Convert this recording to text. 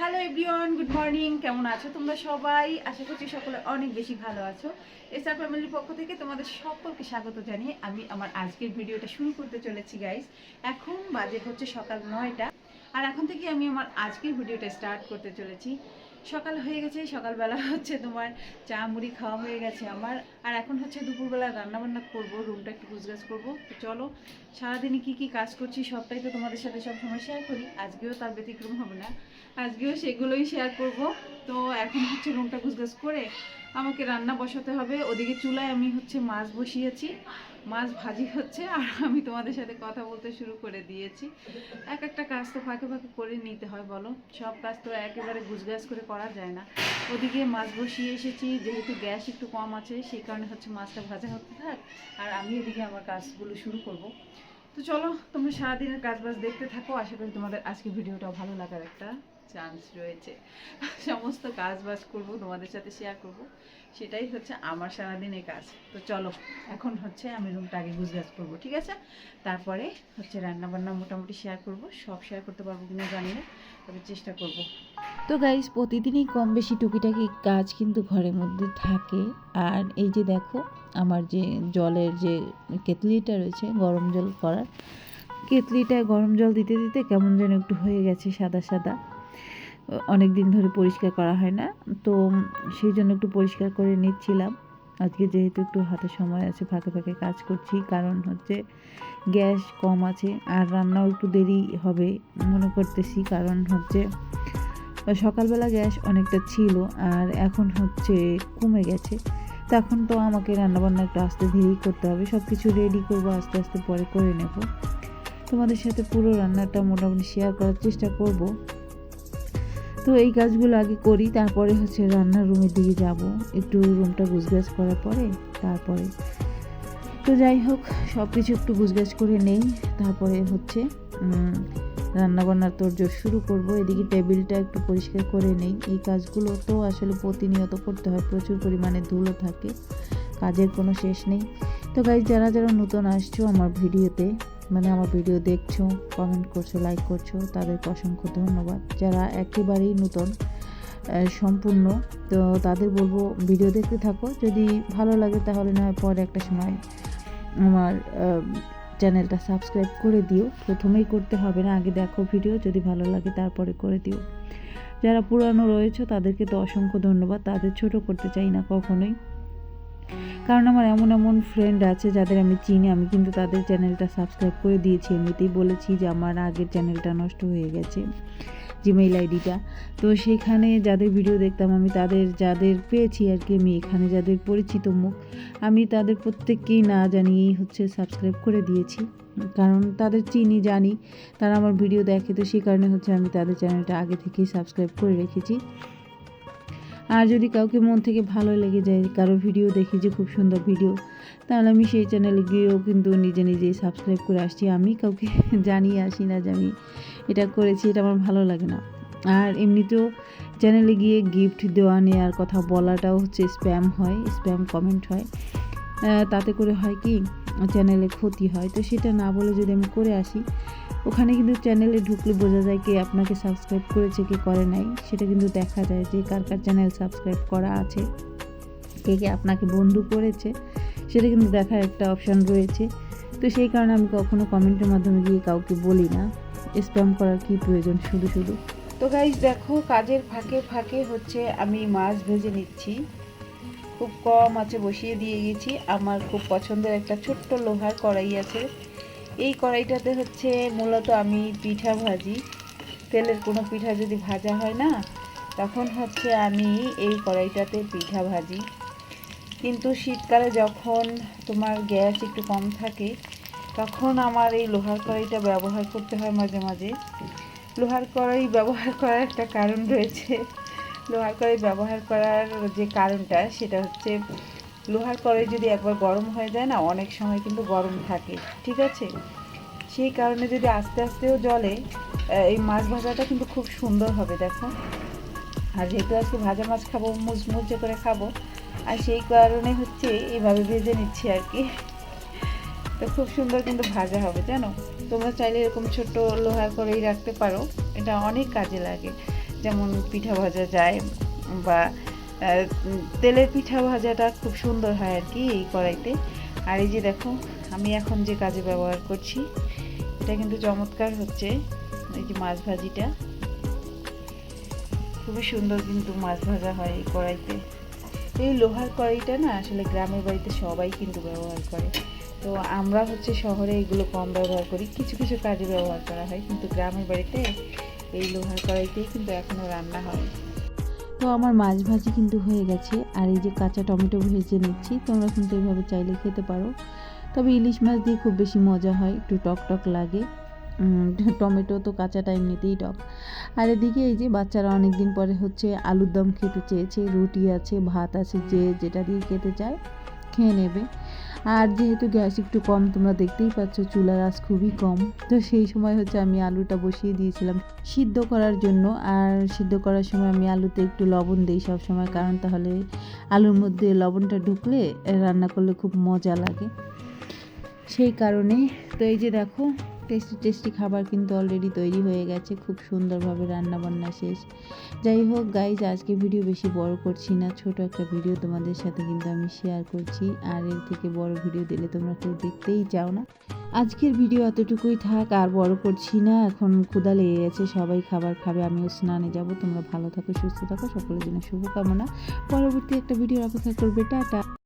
Hello everyone good morning কেমন আছো তোমরা সবাই? আশা করছি সকলে অনেক বেশি ভালো আছো। এসআর ফ্যামিলির পক্ষ থেকে তোমাদের সকলকে স্বাগত জানিয়ে আমি আমার আজকের ভিডিওটা শুরু করতে চলেছি গাইস এখন বাজে হচ্ছে সকাল নয়টা, আর এখন থেকে আমি আমার আজকের ভিডিওটা স্টার্ট করতে চলেছি। সকাল হয়ে গেছে, সকালবেলা হচ্ছে তোমার চা মুড়ি খাওয়া হয়ে গেছে আমার। আর এখন হচ্ছে দুপুরবেলা রান্না বান্না করব, রুমটা একটু গুজগাছ করব। তো চলো সারাদিনে কী কী কাজ করছি সবটাই তো তোমাদের সাথে সব সময় শেয়ার করি। আজকেও তার ব্যতিক্রম হবে না। আজকেও সেগুলোই শেয়ার করব। তো এখন হচ্ছে রুমটা গুজগাছ করে আমাকে রান্না বসাতে হবে। ওদিকে চুলায় আমি হচ্ছে মাছ বসিয়েছি। মাছ ভাজি হচ্ছে আর আমি তোমাদের সাথে কথা বলতে শুরু করে দিয়েছি। এক একটা কাজ তো ফাঁকে ফাঁকে করে নিতে হয়, বলো? সব কাজ তো একেবারে গুজগাছ করে করা যায় না। ওদিকে মাছ বসিয়ে এসেছি, যেহেতু গ্যাস একটু কম আছে, সেই কারণে হচ্ছে মাছটা ভাজা হতে থাক আর আমি এদিকে আমার কাজগুলো শুরু করব। তো চলো, তোমরা সারাদিনের কাজ বাজ দেখতে থাকো। আশা করি তোমাদের আজকে ভিডিওটা ভালো লাগার একটা চান্স রয়েছে। সমস্ত কাজ বাজ করব, তোমাদের সাথে শেয়ার করব। সেটাই হচ্ছে আমার সারাদিনের কাজ। তো চলো, এখন হচ্ছে আমি রুমটা আগে গুজগাছ করব, ঠিক আছে? তারপরে হচ্ছে রান্না বান্না মোটামুটি শেয়ার করব, সব শেয়ার করতে পারব কিনা জানি না, তবে চেষ্টা করব। তো গাইস প্রতিদিনই কম বেশি টুকিটাকি কাজ কিন্তু ঘরের মধ্যে থাকে। আর এই যে দেখো, আমার যে জলের যে কেতলিটা রয়েছে, গরম জল করার কেতলিটায় গরম জল দিতে দিতে কেমন যেন একটু হয়ে গেছে সাদা সাদা। অনেক দিন ধরে পরিষ্কার করা হয় না। তো সেই জন্য একটু পরিষ্কার করে নিচ্ছিলাম। আজকে যেহেতু একটু হাতে সময় আছে, ফাঁকে ফাঁকে কাজ করছি, কারণ হচ্ছে গ্যাস কম আছে আর রান্নাও একটু দেরি হবে মনে করতেছি, কারণ হচ্ছে সকালবেলা গ্যাস অনেকটা ছিল আর এখন হচ্ছে কমে গেছে। তখন তো আমাকে রান্নাবান্না একটু আস্তে ধীরেই করতে হবে সব কিছু রেডি করব, আস্তে আস্তে পরে করে নেব। তোমাদের সাথে পুরো রান্নাটা মোটামুটি শেয়ার করার চেষ্টা করব। তো এই কাজগুলো আগে করি, তারপরে হচ্ছে রান্নার রুমের দিকে যাব। একটু রুমটা গুছগাছ করার পরে, তারপরে। তো যাই হোক সব কিছু একটু গুছগাছ করে নেই। তারপরে হচ্ছে রান্নাবান্নার তোড়জোড় শুরু করব। এদিকে টেবিলটা একটু পরিষ্কার করে নেই। এই কাজগুলো তো আসলে প্রতিনিয়ত করতে হয়, প্রচুর পরিমাণে ধুলো থাকে, কাজের কোনো শেষ নেই। তো গাইজ যারা যারা নতুন আসছো আমার ভিডিওতে মানে আমার ভিডিও দেখছ কমেন্ট করছ লাইক করছ, তাদেরকে অসংখ্য ধন্যবাদ। যারা একেবারেই নতুন সম্পূর্ণ, তো তাদের বলব ভিডিও দেখতে থাকো। যদি ভালো লাগে তাহলে না পরে একটা সময় আমার চ্যানেলটা সাবস্ক্রাইব করে দিও। প্রথমেই করতে হবে না, আগে দেখো ভিডিও, যদি ভালো লাগে তারপরে করে দিও। যারা পুরানো রয়েছে, তাদেরকে তো অসংখ্য ধন্যবাদ। তাদের ছোট করতে চাই না কখনোই। কারণ আমার এমন এমন ফ্রেন্ড আছে যাদের আমি চিনি, আমি কিন্তু তাদের চ্যানেলটা সাবস্ক্রাইব করে দিয়েছি। এমনিতেই বলেছি যে আমার আগের চ্যানেলটা নষ্ট হয়ে গেছে জিমেইল আইডিটা তো সেখানে যাদের ভিডিও দেখতাম, আমি তাদের, যাদের পেয়েছি আর কি আমি এখানে যাদের পরিচিত মুখ, আমি তাদের প্রত্যেককেই না জানিয়েই হচ্ছে সাবস্ক্রাইব করে দিয়েছি। কারণ তাদের চিনি, জানি, তারা আমার ভিডিও দেখে, তো সেই কারণে হচ্ছে আমি তাদের চ্যানেলটা আগে থেকেই সাবস্ক্রাইব করে রেখেছি। আর যদি কাউকে মন থেকে ভালো লেগে যায়, কারও ভিডিও দেখি যে খুব সুন্দর ভিডিও, তাহলে আমি সেই চ্যানেলে গিয়েও কিন্তু নিজে নিজেই সাবস্ক্রাইব করে আসছি। আমি কাউকে জানিয়ে আসি না যে আমি এটা করেছি, এটা আমার ভালো লাগে না। আর এমনিতেও চ্যানেলে গিয়ে গিফট দেওয়া নেওয়ার কথা বলাটাও হচ্ছে স্প্যাম হয় স্প্যাম কমেন্ট হয়। তাতে করে হয় কি চ্যানেলে ক্ষতি হয়। তো সেটা না বলে যদি আমি করে আসি ওখানে কিন্তু চ্যানেলে ঢুকলে বোঝা যায় কে আপনাকে সাবস্ক্রাইব করেছে, কে করে নাই। সেটা কিন্তু দেখা যায় যে কার কার চ্যানেল সাবস্ক্রাইব করা আছে, কে কে আপনাকে বন্ধু করেছে, সেটা কিন্তু দেখার একটা অপশান রয়েছে। তো সেই কারণে আমি কখনো কমেন্টের মাধ্যমে গিয়ে কাউকে বলি না। স্প্যাম করার কি প্রয়োজন? শুধু শুধু। তো গাইজ দেখো, কাজের ফাঁকে ফাঁকে হচ্ছে আমি মাছ ভেজে নিচ্ছি। খুব কম আছে, বসিয়ে দিয়ে গেছি। আমার খুব পছন্দের একটা ছোট্ট লোহার কড়াই আছে। এই কড়াইটাতে হচ্ছে মূলত আমি পিঠা ভাজি। তেলের কোনো পিঠা যদি ভাজা হয় না, তখন হচ্ছে আমি এই কড়াইটাতে পিঠা ভাজি। কিন্তু শীতকালে যখন তোমার গ্যাস একটু কম থাকে, তখন আমার এই লোহার কড়াইটা ব্যবহার করতে হয় মাঝে মাঝে। লোহার কড়াই ব্যবহার করার একটা কারণ রয়েছে। লোহার কড়াই ব্যবহার করার যে কারণটা, সেটা হচ্ছে লোহার কড়াই যদি একবার গরম হয়ে যায় না, অনেক সময় কিন্তু গরম থাকে, ঠিক আছে? সেই কারণে যদি আস্তে আস্তেও জলে এই মাছ ভাজাটা কিন্তু খুব সুন্দর হবে, দেখো। আর যেহেতু আজকে ভাজা মাছ খাব মুচমুচে করে খাব, আর সেই কারণে হচ্ছে এইভাবে ভেজে নিচ্ছি আর কি। তো খুব সুন্দর কিন্তু ভাজা হবে, জানো? তোমরা চাইলে এরকম ছোট লোহার করেই রাখতে পারো, এটা অনেক কাজে লাগে। যেমন পিঠা ভাজা যায়, বা তেলের পিঠা ভাজাটা খুব সুন্দর হয় আর কি এই কড়াইতে। আর এই যে দেখো, আমি এখন যে কাজে ব্যবহার করছি, এটা কিন্তু চমৎকার হচ্ছে এই যে মাছ ভাজিটা। খুবই সুন্দর কিন্তু মাছ ভাজা হয় এই কড়াইতে। এই লোহার কড়াইটা না আসলে গ্রামের বাড়িতে সবাই কিন্তু ব্যবহার করে। তো আমরা হচ্ছে শহরে এগুলো কম ব্যবহার করি, কিছু কিছু কাজে ব্যবহার করা হয়, কিন্তু গ্রামের বাড়িতে এই লোহার কড়াইতেই কিন্তু এখনও রান্না হয়। তো আমার মাছ ভাজি কিন্তু হয়ে গেছে। আর এই যে কাঁচা টমেটো ভেজে নিচ্ছি, তোমরা কিন্তু এইভাবে চাইলে খেতে পারো। তবে ইলিশ মাছ দিয়ে খুব বেশি মজা হয়, একটু টক টক লাগে। টমেটো তো কাঁচা টাইম এমনিতেই টক। আর এদিকে এই যে বাচ্চারা অনেক দিন পরে হচ্ছে আলুর দম খেতে চেয়েছে, রুটি আছে, ভাত আছে, যে যেটা দিয়ে খেতে চায়। খেয়ে নেবে। আর যেহেতু গ্যাস একটু কম, তোমরা দেখতেই পাচ্ছ চুলার আঁচ খুবই কম। তো সেই সময় হচ্ছে আমি আলুটা বসিয়ে দিয়েছিলাম সিদ্ধ করার জন্য। আর সিদ্ধ করার সময় আমি আলুতে একটু লবণ দিই সব সময় কারণ তাহলে আলুর মধ্যে লবণটা ঢুকলে রান্না করলে খুব মজা লাগে। সেই কারণে, তো এই যে দেখো টেস্টি টেস্টি খাবার কিন্তু অলরেডি তৈরি হয়ে গেছে। খুব সুন্দরভাবে রান্না বান্না শেষ। যাই হোক গাইজ আজকে ভিডিও বেশি বড় করছি না। ছোট একটা ভিডিও তোমাদের সাথে কিন্তু আমি শেয়ার করছি। আর এর থেকে বড় ভিডিও দিলে তোমরা কেউ দেখতেই চাও না। আজকের ভিডিও এতটুকুই থাক, আর বড় করছি না। এখন ক্ষুদা লেগে গেছে, সবাই খাবার খাবে, আমিও স্নানে যাব। তোমরা ভালো থাকো, সুস্থ থাকো, সকলের জন্য শুভকামনা। পরবর্তী একটা ভিডিও অপেক্ষা করবে, টাটা।